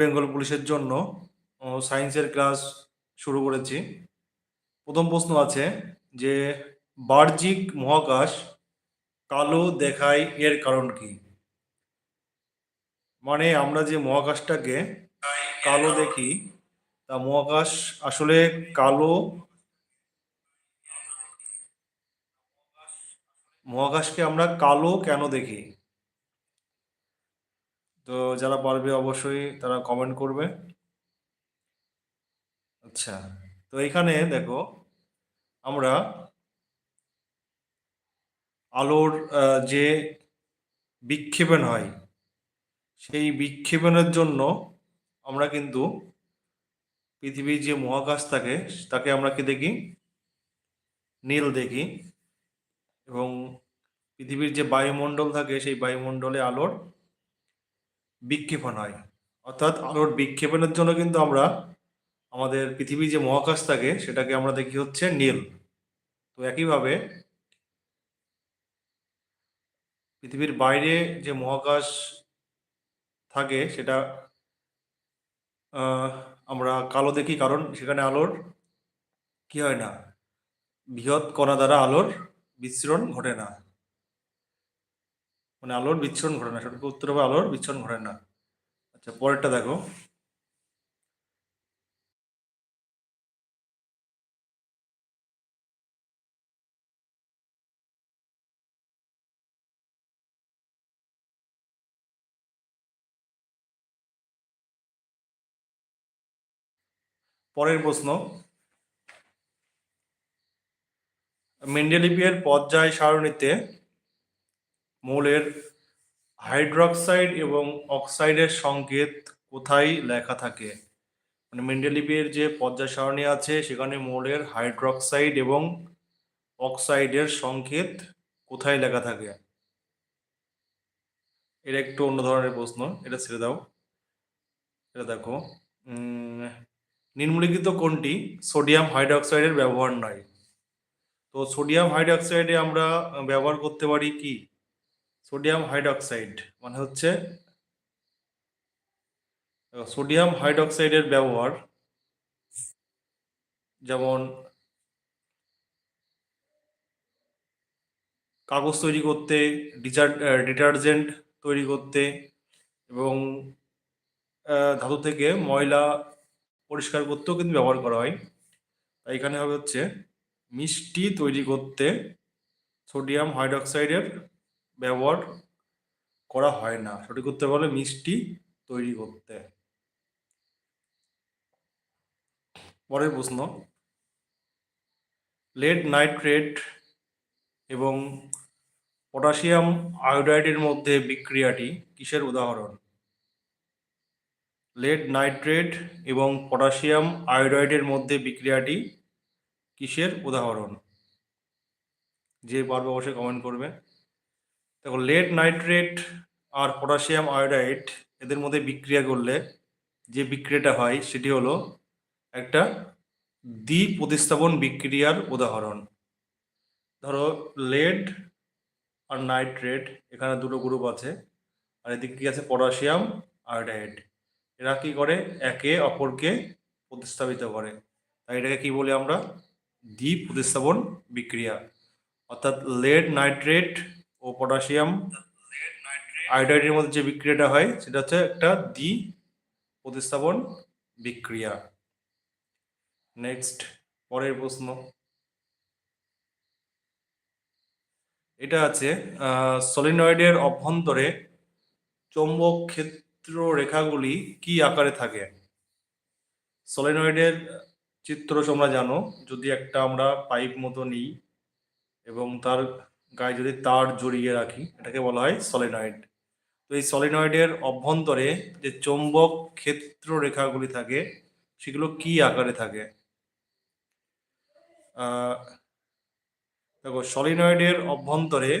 বেঙ্গল পুলিশের জন্য সায়েন্সের ক্লাস শুরু করেছি। প্রথম প্রশ্ন আছে যে, বাহ্যিক মহাকাশ কালো দেখায় এর কারণ কি? মানে আমরা যে মহাকাশটাকে কালো দেখি, তা মহাকাশ আসলে কালো মহাকাশকে আমরা কালো কেন দেখি? তো যারা পারবে অবশ্যই তারা কমেন্ট করবে। আচ্ছা তো এখানে দেখো আমরা আলোর যে বিক্ষেপণ হয়, সেই বিক্ষেপণের জন্য আমরা কিন্তু পৃথিবীর যে মহাকাশ থাকে, তাকে আমরা কি দেখি? নীল দেখি। এবং পৃথিবীর যে বায়ুমণ্ডল থাকে, সেই বায়ুমণ্ডলে আলোর বিক্ষেপণ হয়। অর্থাৎ আলোর বিক্ষেপণের জন্য কিন্তু আমরা আমাদের পৃথিবীর যে মহাকাশ থাকে, সেটাকে আমরা দেখি হচ্ছে নীল। তো একইভাবে পৃথিবীর বাইরে যে মহাকাশ থাকে, সেটা আমরা কালো দেখি কারণ সেখানে আলোর কি হয় না? বৃহৎ কণা দ্বারা আলোর বিচ্ছুরণ ঘটে না। মানে আলোর বিচ্ছুরণ ঘটে না, সঠিক উত্তর হবে আলোর বিচ্ছুরণ ঘটে না। আচ্ছা পরেরটা দেখো। পরের প্রশ্ন। মেন্ডেলিপিয়ার পর্যায় সারণীতে। মৌলের হাইড্রক্সাইড এবং অক্সাইডের সংকেত কোথায় লেখা থাকে? মানে মেন্ডেলিপিয়ার যে পর্যায় সারণী আছে, সেখানে মৌলের হাইড্রক্সাইড এবং অক্সাইডের সংকেত কোথায় লেখা থাকে? এটা একটু অন্য ধরনের প্রশ্ন, এটা ছেড়ে দাও। এটা দেখো নিম্নলিখিত কোনটি? সোডিয়াম হাইড্রক্সাইডের ব্যবহার নয়। তো সোডিয়াম হাইড্রক্সাইডে আমরা ব্যবহার করতে পারি কি? সোডিয়াম হাইড্রক্সাইড মানে হচ্ছে সোডিয়াম হাইড্রক্সাইডের ব্যবহার যেমন কাগজ তৈরি করতে ডিটারজেন্ট তৈরি করতে এবং ধাতু থেকে ময়লা পরিষ্কার করতেও কিন্তু ব্যবহার করা হয়। তাই এখানে হবে হচ্ছে মিষ্টি তৈরি করতে সোডিয়াম হাইড্রক্সাইডের ব্যবহার করা হয় না। সঠিক উত্তর বলে মিষ্টি তৈরি করতে। পরের প্রশ্ন। লেড নাইট্রেট এবং পটাশিয়াম আয়োডাইডের মধ্যে বিক্রিয়াটি কিসের উদাহরণ? লেড নাইট্রেট এবং পটাশিয়াম আয়োডাইডের মধ্যে বিক্রিয়াটি কিসের উদাহরণ? যে পারবে অবশ্যই কমেন্ট করবে। দেখো লেড নাইট্রেট আর পটাশিয়াম আয়োডাইড এদের মধ্যে বিক্রিয়া করলে যে বিক্রিয়াটা হয় সেটি হলো একটা দ্বি প্রতিস্থাপন বিক্রিয়ার উদাহরণ। ধরো লেড আর নাইট্রেট এখানে দুটো গ্রুপ আছে, আর এদিকে কী আছে? পটাশিয়াম আয়োডাইড এরা কী করে? একে অপরকে প্রতিস্থাপিত করে। তাই এটাকে কী বলি আমরা? দ্বি প্রতিস্থাপন বিক্রিয়া। অর্থাৎ লেড নাইট্রেট ও পটাশিয়াম আয়োডাইডের মধ্যে যে বিক্রিয়াটা হয়, সেটা হচ্ছে একটা দ্বি প্রতিস্থাপন বিক্রিয়া। নেক্সট, পরের প্রশ্ন। এটা আছে সলিনয়েডের অভ্যন্তরে চৌম্বক ক্ষেত্র রেখাগুলি কি আকারে থাকে? সলিনয়েডের চিত্র তোমরা জানো, যদি একটা আমরা পাইপ মতো নিই এবং তার গায়ে যদি তার জড়িয়ে রাখি, এটাকে বলা হয় সলিনয়েড তো এই সলিনয়েডের অভ্যন্তরে যে চৌম্বক ক্ষেত্র রেখাগুলি থাকে, সেগুলো কি আকারে থাকে? দেখো সলিনয়েডের অভ্যন্তরে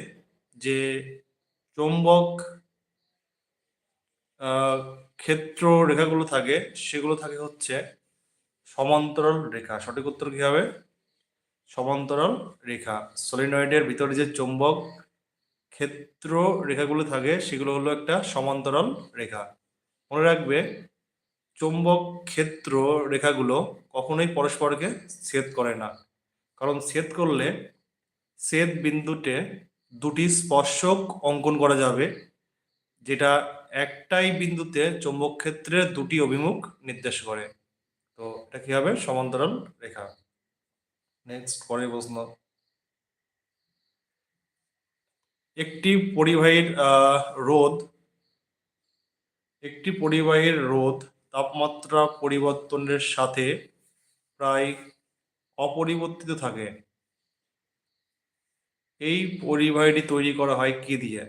যে চৌম্বক ক্ষেত্র রেখাগুলো থাকে, সেগুলো থাকে হচ্ছে সমান্তরাল রেখা। সঠিক উত্তর কি হবে? সমান্তরাল রেখা। সলিনয়েডের ভিতরে যে চৌম্বক ক্ষেত্র রেখাগুলো থাকে, সেগুলো হলো একটা সমান্তরাল রেখা। মনে রাখবে, চৌম্বক ক্ষেত্র রেখাগুলো কখনোই পরস্পরকে ছেদ করে না। কারণ ছেদ করলে ছেদ বিন্দুতে দুটি স্পর্শক অঙ্কন করা যাবে, যেটা একটাই বিন্দুতে চৌম্বক ক্ষেত্রের দুটি অভিমুখ নির্দেশ করে। তো এটা কি হবে? সমান্তরাল রেখা। নেক্সট পরের প্রশ্ন। একটি পরিবাহীর রোধ, একটি পরিবাহীর রোধ তাপমাত্রা পরিবর্তনের সাথে প্রায় অপরিবর্তিত থাকে। এই পরিবাহীটি তৈরি করা হয় কি দিয়ে?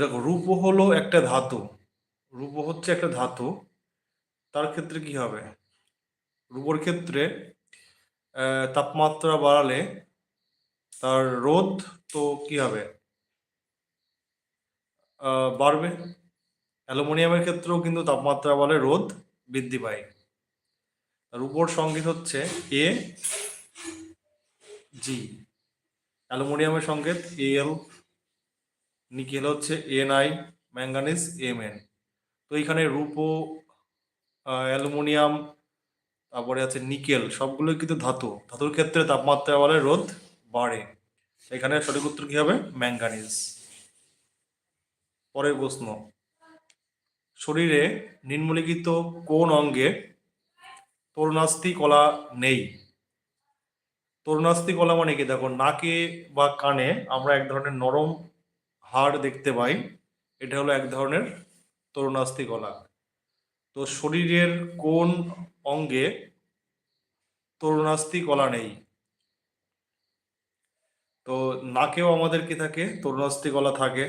দেখো, রূপ হলো একটা ধাতু। রূপ হচ্ছে একটা ধাতু। তার ক্ষেত্রে কি হবে? রূপর ক্ষেত্রে তাপমাত্রা বাড়ালে তার রোধ তো কি হবে? বাড়বে। অ্যালুমিনিয়ামের ক্ষেত্রেও কিন্তু তাপমাত্রা বাড়লে রোধ বৃদ্ধি পায়। তার উপর সংকেত হচ্ছে এ জি অ্যালুমিনিয়ামের সংকেত এল নিকেল হচ্ছে N I manganese M N তো এখানে রূপো অ্যালুমিনিয়াম তারপরে আছে নিকেল, সবগুলোই কিন্তু ধাতু। ধাতুর ক্ষেত্রে তাপমাত্রা বলে রোদ বাড়ে। এখানে সঠিক উত্তর কি হবে? ম্যাঙ্গানিজ পরের প্রশ্ন। শরীরে নিম্নলিখিত কোন অঙ্গে তরুণাস্থি কলা নেই? তরুণাস্থি কলা মানে কি? দেখো, নাকে বা কানে আমরা এক ধরনের নরম হাড় দেখতে পাই। এটা হলো এক ধরনের তরুণাস্থি কলা। তো শরীরের কোন অঙ্গে তরুণাস্থি কলা নেই। তো নাকেও আমাদের কি থাকে? তরুণাস্থি কলা থাকে।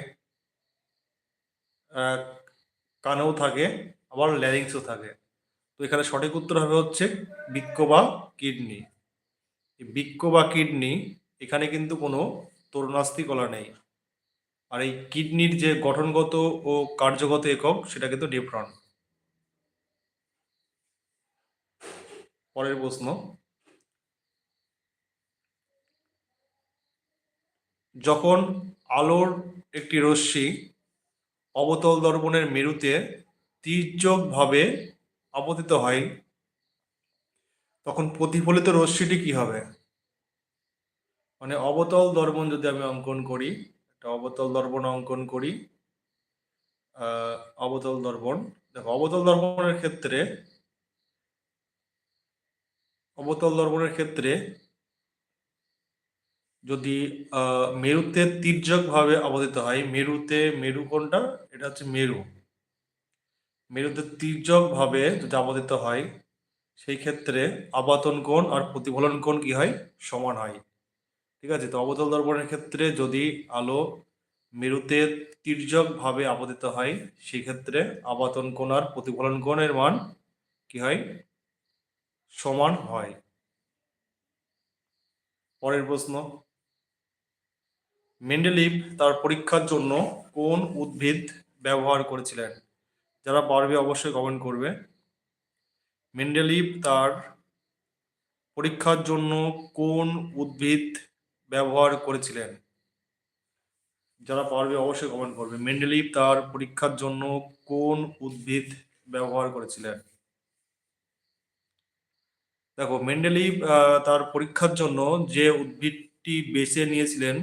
কানেও থাকে, আবার ল্যারিংসও থাকে। তো এখানে সঠিক উত্তর হবে হচ্ছে বৃক্ক বা কিডনি। বৃক্ক বা কিডনি, এখানে কিন্তু কোনো তরুণাস্থি কলা নেই। আর এই কিডনির যে গঠনগত ও কার্যগত একক, সেটা কিন্তু ডিফ্রন পরের প্রশ্ন। যখন আলোর একটি রশ্মি অবতল দর্পণের মেরুতে তীর্যকভাবে আপতিত হয়, তখন প্রতিফলিত রশ্মিটি কি হবে? মানে অবতল দর্পণ যদি আমি অঙ্কন করি, একটা অবতল দর্পণ অঙ্কন করি অবতল দর্পণ, দেখো, অবতল দর্পণের ক্ষেত্রে অবতল দর্পণের ক্ষেত্রে যদি মেরুতে তীর্যকভাবে আবর্তিত হয়, মেরুতে মেরু কোনটা? এটা হচ্ছে মেরু। মেরুতে তীর্যকভাবে যদি আবর্তিত হয়, সেই ক্ষেত্রে আবাতন কোণ আর প্রতিফলন কোণ কি হয়? সমান হয়। ঠিক আছে? তো অবতল দর্পণের ক্ষেত্রে যদি আলো মেরুতে তীর্যকভাবে আপতিত হয়, সেই ক্ষেত্রে আবাতন কোণ আর প্রতিফলন কোণের মান কি হয়? সমান হয়। পরের প্রশ্ন, মেন্ডেলিভ তার পরীক্ষার জন্য কোন উদ্ভিদ ব্যবহার করেছিলেন? যারা পারবে অবশ্যই কমেন্ট করবে। মেন্ডেলিভ তার পরীক্ষার জন্য কোন উদ্ভিদ ব্যবহার করেছিলেন? যারা পারবে অবশ্যই কমেন্ট করবে। মেন্ডেলিভ তার পরীক্ষার জন্য কোন উদ্ভিদ ব্যবহার করেছিলেন? দেখো মেন্ডেলিভ তার পরীক্ষার জন্য যে উদ্ভিদটি বেছে নিয়েছিলেন,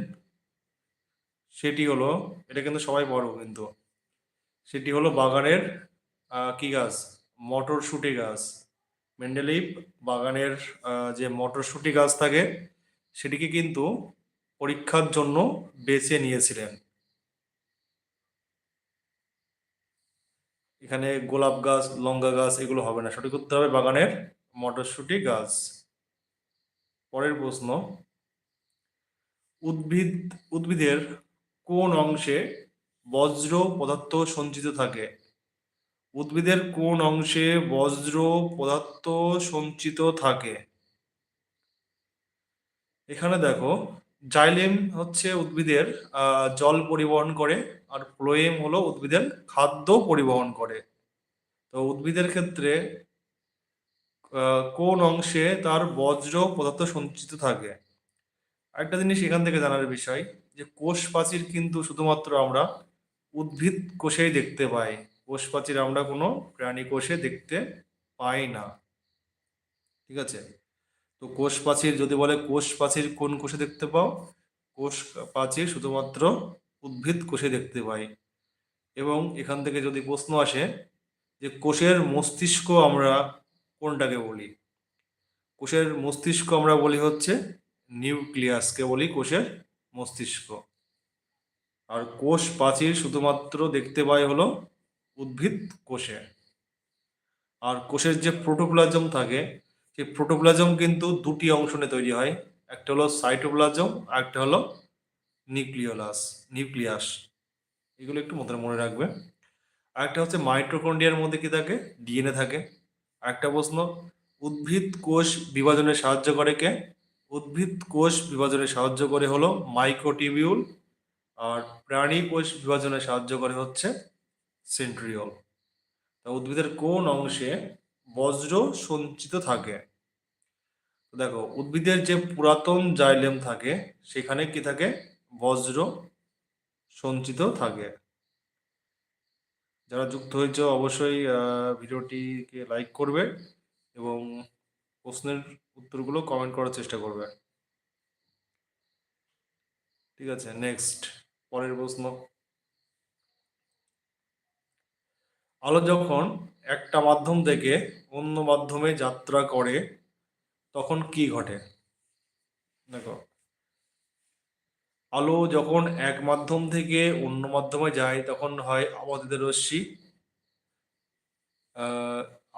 সেটি হলো, এটা কিন্তু সবাই বড় কিন্তু, সেটি হলো বাগানের কি গাছ? মটরশুঁটি গাছ। মেন্ডেলিভ বাগানের যে মটরশুঁটি গাছ থাকে, সেটিকে কিন্তু পরীক্ষার জন্য বেছে নিয়েছিলেন। এখানে গোলাপ গাছ, লঙ্কা গাছ, এগুলো হবে না, সঠিক উত্তর হবে বাগানের মটরশুঁটি গাছ। পরের প্রশ্ন, উদ্ভিদ, উদ্ভিদের কোন অংশে বজ্র পদার্থ সঞ্চিত থাকে? উদ্ভিদের কোন অংশে বজ্র পদার্থ সঞ্চিত থাকে? এখানে দেখো, জাইলেম হচ্ছে উদ্ভিদের জল পরিবহন করে, আর ফ্লোয়েম হলো উদ্ভিদের খাদ্য পরিবহন করে। তো উদ্ভিদের ক্ষেত্রে কোন অংশে তার বজ্র পদার্থ সঞ্চিত থাকে? আরেকটা জিনিস এখান থেকে জানার বিষয়, যে কোষ প্রাচীর কিন্তু শুধুমাত্র আমরা উদ্ভিদ কোষেই দেখতে পাই। কোষ প্রাচীর আমরা কোনো প্রাণী কোষে দেখতে পাই না। ঠিক আছে? তো কোষ প্রাচীর যদি বলে কোষ প্রাচীর কোন কোষে দেখতে পাও? কোষ প্রাচীর শুধুমাত্র উদ্ভিদ কোষে দেখতে পাই। এবং এখান থেকে যদি প্রশ্ন আসে, যে কোষের মস্তিষ্ক আমরা কোনটাকে বলি? কোষের মস্তিষ্ক আমরা বলি হচ্ছে নিউক্লিয়াসকে বলি কোষের মস্তিষ্ক। আর কোষ প্রাচীর শুধুমাত্র দেখতে পাই হলো উদ্ভিদ কোষে। আর কোষের যে প্রোটোপ্লাজম থাকে, সেই প্রোটোপ্লাজম কিন্তু দুটি অংশ নিয়ে তৈরি হয়। একটা হলো সাইটোপ্লাজম, আর একটা হলো নিউক্লিওলাস, নিউক্লিয়াস। এগুলো একটু মনে মনে রাখবে। আর একটা হচ্ছে মাইটোকন্ড্রিয়ার মধ্যে কি থাকে? ডিএনএ থাকে। আরেকটা প্রশ্ন, উদ্ভিদ কোষ বিভাজনে সাহায্য করে কে? উদ্ভিদ কোষ বিভাজনে সাহায্য করে হলো মাইক্রোটিবিউল আর প্রাণী কোষ বিভাজনে সাহায্য করে হচ্ছে সেন্ট্রিওল তা উদ্ভিদের কোন অংশে বজ্র সঞ্চিত থাকে? দেখো, উদ্ভিদের যে পুরাতন জাইলেম থাকে, সেখানে কি থাকে? বজ্র সঞ্চিত থাকে। যারা যুক্ত হয়েছে, অবশ্যই ভিডিওটিকে লাইক করবে এবং প্রশ্নের উত্তরগুলো কমেন্ট করার চেষ্টা করবে। ঠিক আছে নেক্সট পরের প্রশ্ন। আলো যখন একটা মাধ্যম থেকে অন্য মাধ্যমে যাত্রা করে, তখন কি ঘটে? দেখো আলো যখন এক মাধ্যম থেকে অন্য মাধ্যমে যায়, তখন হয় আবর্তিত রশ্মি।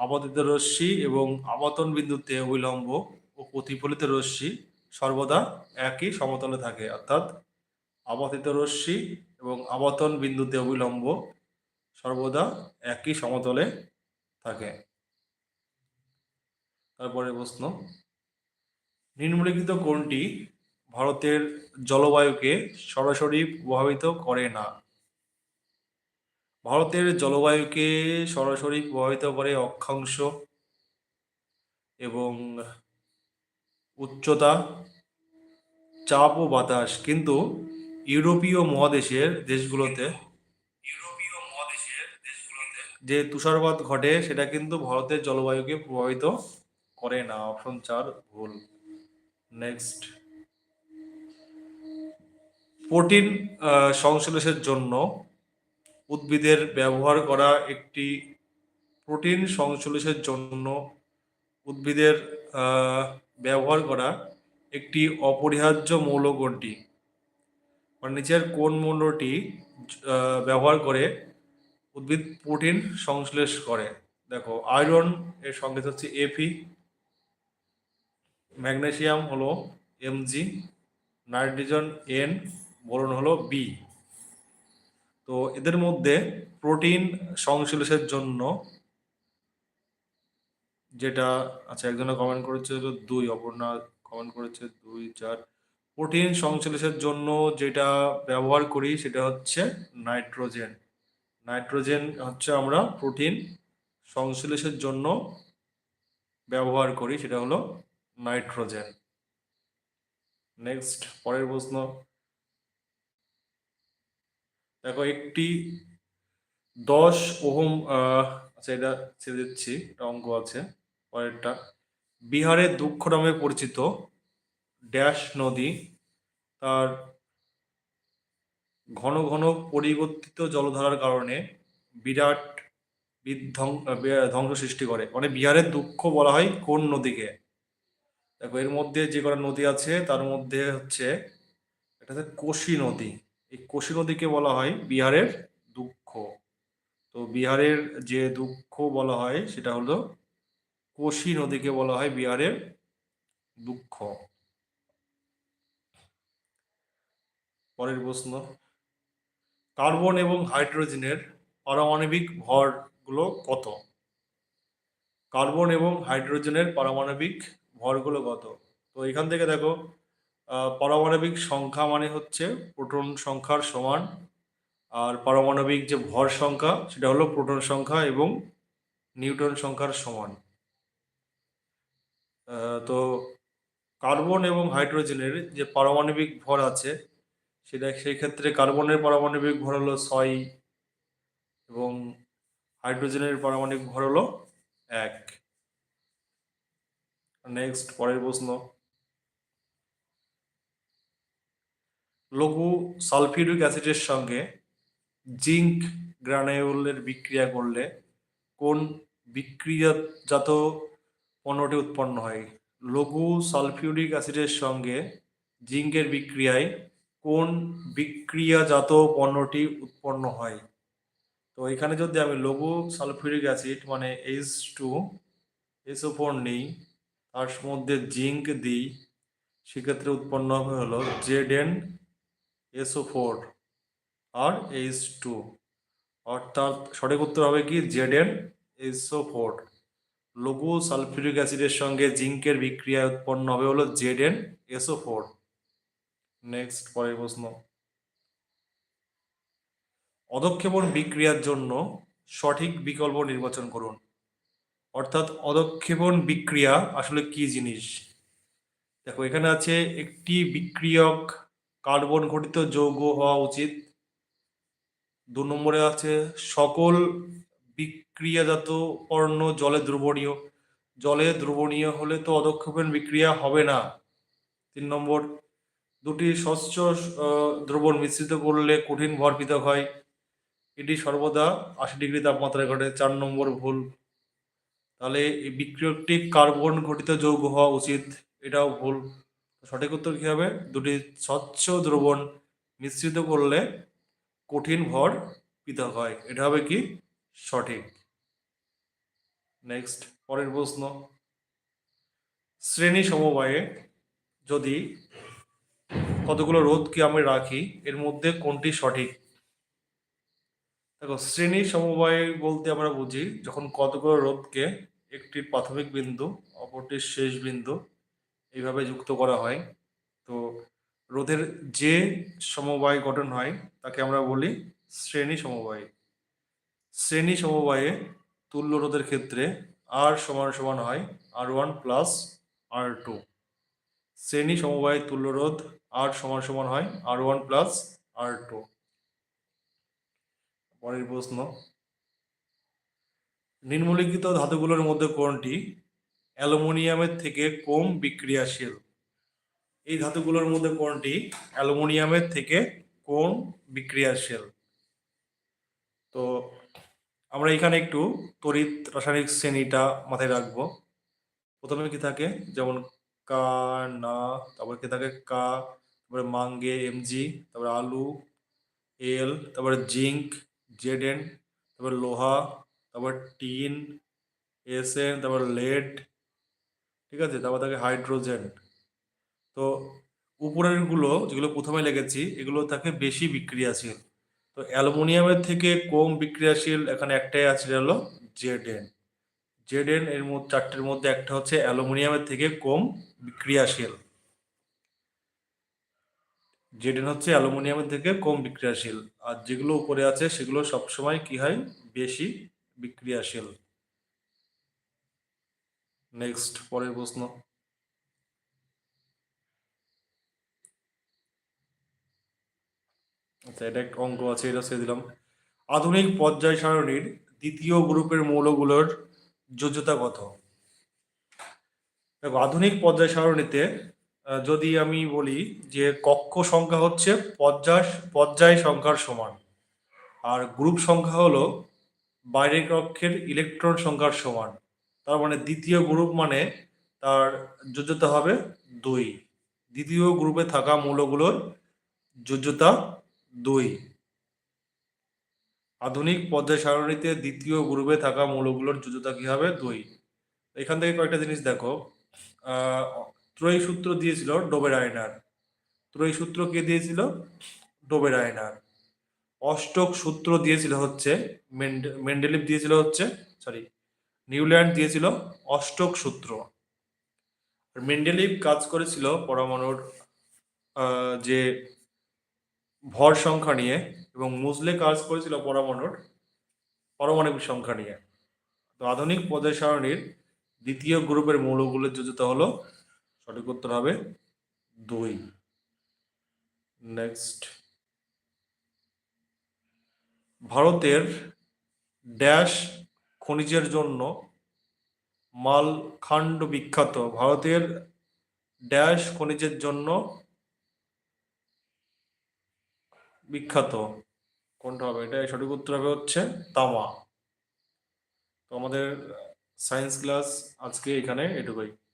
আবর্তিত রশ্মি এবং আবর্তন বিন্দুতে অবিলম্ব ও প্রতিফলিত রশ্মি সর্বদা একই সমতলে থাকে, অর্থাৎ আবর্তিত রশ্মি এবং আবর্তন বিন্দুতে অবিলম্ব সর্বদা একই সমতলে থাকে। তারপরে প্রশ্ন, নিম্নলিখিত কোনটি ভারতের জলবায়ুকে সরাসরি প্রভাবিত করে না। ভারতের জলবায়ুকে সরাসরি প্রভাবিত করে অক্ষাংশ এবং উচ্চতা, চাপ ও বাতাস। কিন্তু ইউরোপীয় মহাদেশের দেশগুলোতে ইউরোপীয় মহাদেশের দেশগুলোতে যে তুষারপাত ঘটে, সেটা কিন্তু ভারতের জলবায়ুকে প্রভাবিত করে না। অপশন চার, ভুল। নেক্সট প্রোটিন সংশ্লেষের জন্য উদ্ভিদের ব্যবহার করা একটি প্রোটিন সংশ্লেষের জন্য উদ্ভিদের ব্যবহার করা একটি অপরিহার্য মৌল কোনটি মানে নিচের কোন মৌলটি ব্যবহার করে উদ্ভিদ প্রোটিন সংশ্লেষ করে। দেখো, আয়রন, এর সংকেত হচ্ছে এফি ম্যাগনেসিয়াম হলো এমজি নাইট্রোজেন এন বোরন হলো বি তো এদের মধ্যে প্রোটিন সংশ্লেষের জন্য যেটা আচ্ছা একজনে কমেন্ট করেছে দুই, অপর্ণা কমেন্ট করেছে দুই, চার। প্রোটিন সংশ্লেষের জন্য যেটা ব্যবহার করি সেটা হচ্ছে নাইট্রোজেন। নাইট্রোজেন হচ্ছে আমরা প্রোটিন সংশ্লেষের জন্য ব্যবহার করি, সেটা হলো নাইট্রোজেন। নেক্সট পরের প্রশ্ন। দেখো একটি দশ ওহম আচ্ছা এটা ছেড়ে দিচ্ছি একটা অঙ্ক আছে, পরেরটা। বিহারের দুঃখ নামে পরিচিত ড্যাশ নদী, তার ঘন ঘন পরিবর্তিত জলধারার কারণে বিরাট ধ্বংস সৃষ্টি করে। মানে বিহারের দুঃখ বলা হয় কোন নদীকে? দেখো এর মধ্যে যে কটা নদী আছে, তার মধ্যে হচ্ছে, এটা হচ্ছে কোশি নদী। এই কোশি নদীকে বলা হয় বিহারের দুঃখ। তো বিহারের যে দুঃখ বলা হয়, সেটা হলো কোশি নদীকে বলা হয় বিহারের দুঃখ। পরের প্রশ্ন, কার্বন এবং হাইড্রোজেনের পারমাণবিক ভরগুলো কত? কার্বন এবং হাইড্রোজেনের পারমাণবিক ভরগুলো কত? তো এখান থেকে দেখো পারমাণবিক সংখ্যা মানে হচ্ছে প্রোটন সংখ্যার সমান। আর পারমাণবিক যে ভর সংখ্যা, সেটা হলো প্রোটন সংখ্যা এবং নিউটন সংখ্যার সমান। তো কার্বন এবং হাইড্রোজেনের যে পারমাণবিক ভর আছে, সেটা সেই ক্ষেত্রে কার্বনের পারমাণবিক ভর হলো ছয় এবং হাইড্রোজেনের পারমাণবিক ভর হলো এক। নেক্সট, পরের প্রশ্ন। লঘু সালফিউরিক অ্যাসিডের সঙ্গে জিঙ্ক গ্রানাইউলের বিক্রিয়া করলে কোন বিক্রিয়াজাত পণ্যটি উৎপন্ন হয়? লঘু সালফিউরিক অ্যাসিডের সঙ্গে জিঙ্কের বিক্রিয়ায় কোন বিক্রিয়াজাত পণ্যটি উৎপন্ন হয়? তো এখানে যদি আমি লঘু সালফিউরিক অ্যাসিড মানে এইচ টু এসও ফোর নিই, তার মধ্যে জিঙ্ক দিই, সেক্ষেত্রে উৎপন্ন হবে হলো জেড এন এসও ফোর আর এইচ টু। অর্থাৎ সঠিক উত্তর হবে কি? জেড এন এসও ফোর লঘু সালফিউরিক অ্যাসিডের সঙ্গে জিঙ্কের বিক্রিয়ায় উৎপন্ন হবে হলো Z N SO four next পরের প্রশ্ন। অদক্ষেপণ বিক্রিয়ার জন্য সঠিক বিকল্প নির্বাচন করুন। অর্থাৎ অদক্ষেপণ বিক্রিয়া আসলে কি জিনিস? দেখো, এখানে আছে একটি বিক্রিয়ক কার্বন ঘটিত যৌগ হওয়া উচিত। দু নম্বরে আছে, সকল বিক্রিয়াজাত পণ্য জলে দ্রবণীয়। জলে দ্রবণীয় হলে তো অদক্ষেপণ বিক্রিয়া হবে না। তিন নম্বর, দুটি স্বচ্ছ দ্রবণ মিশ্রিত করলে কঠিন ভর পৃথক হয়। এটি সর্বদা আশি ডিগ্রি তাপমাত্রায় ঘটে। চার নম্বর ভুল। তাহলে এই বিক্রিয়কটি কার্বন ঘটিত যৌগ হওয়া উচিত, এটাও ভুল। সঠিক উত্তর কি হবে? দুটি স্বচ্ছ দ্রবণ মিশ্রিত করলে কঠিন ভর পৃথক হয়। এটা হবে কি? সঠিক। নেক্সট পরের প্রশ্ন। শ্রেণি সমবায়ে যদি কতগুলো রোধকে আমি রাখি, এর মধ্যে কোনটি সঠিক? দেখো, শ্রেণি সমবায় বলতে আমরা বুঝি, যখন কতগুলো রোধকে একটি প্রাথমিক বিন্দু অপরটির শেষ বিন্দু এইভাবে যুক্ত করা হয়। তো রোধের যে সমবায় গঠন হয়, তাকে আমরা বলি শ্রেণি সমবায়। শ্রেণি সমবায়ে তুল্য রোধের ক্ষেত্রে আর সমান সমান হয় R one plus R two শ্রেণি সমবায় তুল্য রোধ আর সমান সমান হয় R one plus R two পরের প্রশ্ন। নিম্নলিখিত ধাতুগুলোর মধ্যে কোনটি অ্যালুমিনিয়ামের থেকে কম বিক্রিয়াশীল। এই ধাতুগুলোর মধ্যে কোনটি? অ্যালুমিনিয়ামের থেকে কম বিক্রিয়াশীল? তো আমরা এখানে একটু তড়িৎ রাসায়নিক শ্রেণীটা মাথায় রাখব। প্রথমে কি থাকে? যেমন কা, না, তারপরে কি থাকে? কা, তারপরে মাঙ্গে এমজি তারপরে আলু, এল, তারপরে জিঙ্ক, জেডেন, তারপর লোহা, তারপর টিন এসএন তারপর লেড ঠিক আছে? তারপর থাকে হাইড্রোজেন তো উপরেরগুলো যেগুলো প্রথমে লেগেছি, এগুলো থাকে বেশি বিক্রিয়াশীল। তো অ্যালুমিনিয়ামের থেকে কম বিক্রিয়াশীল এখানে একটাই আছে, সেটা হলো জেডেন জেডেন এর মধ্যে চারটের মধ্যে একটা হচ্ছে অ্যালুমিনিয়ামের থেকে কম বিক্রিয়াশীল। জেডেন হচ্ছে অ্যালুমিনিয়ামের থেকে কম বিক্রিয়াশীল। আর যেগুলো উপরে আছে, সেগুলো সবসময় কি হয়? বেশি বিক্রিয়াশীল। নেক্সট পরের প্রশ্ন। আচ্ছা এটা একটা অঙ্ক আছে, এটা সে দিলাম। আধুনিক পর্যায় সারণীর দ্বিতীয় গ্রুপের মৌলগুলোর যোজ্যতা কত? দেখো, আধুনিক পর্যায় সারণীতে যদি আমি বলি যে কক্ষ সংখ্যা হচ্ছে পর্যায় পর্যায় সংখ্যার সমান, আর গ্রুপ সংখ্যা হলো বাইরের কক্ষের ইলেকট্রন সংখ্যার সমান। তার মানে দ্বিতীয় গ্রুপ মানে তার যোজ্যতা হবে দুই। দ্বিতীয় গ্রুপে থাকা মৌলগুলোর যোজ্যতা দুই। আধুনিক পর্যায় সারণীতে দ্বিতীয় গ্রুপে থাকা মৌলগুলোর যোজ্যতা কি হবে? দুই। এখান থেকে কয়েকটা জিনিস দেখো। ত্রয়ী সূত্র দিয়েছিল ডোবের আয়নার ত্রয়ী সূত্র কে দিয়েছিল? ডোবের আয়নার অষ্টক সূত্র দিয়েছিল হচ্ছে, মেন্ডে- মেন্ডেলিভ দিয়েছিল হচ্ছে সরি নিউল্যান্ড দিয়েছিল অষ্টক সূত্র। আর মেন্ডেলিভ কাজ করেছিল পরমাণুর যে ভর সংখ্যা নিয়ে এবং মুসলে কাজ করেছিল পরমাণুর পারমাণবিক সংখ্যা নিয়ে। তো আধুনিক পর্যায় সারণীর দ্বিতীয় গ্রুপের মৌলগুলোর যোজ্যতা হলো, সঠিক উত্তর হবে দুই। নেক্সট ভারতের ড্যাশ খনিজের জন্য মালখান্ড বিখ্যাত। ভারতের ড্যাশ খনিজের জন্য বিখ্যাত। কোনটা হবে? এটা সঠিক উত্তর হবে হচ্ছে তামা। তো আমাদের সায়েন্স ক্লাস আজকে এখানে এটুকুই।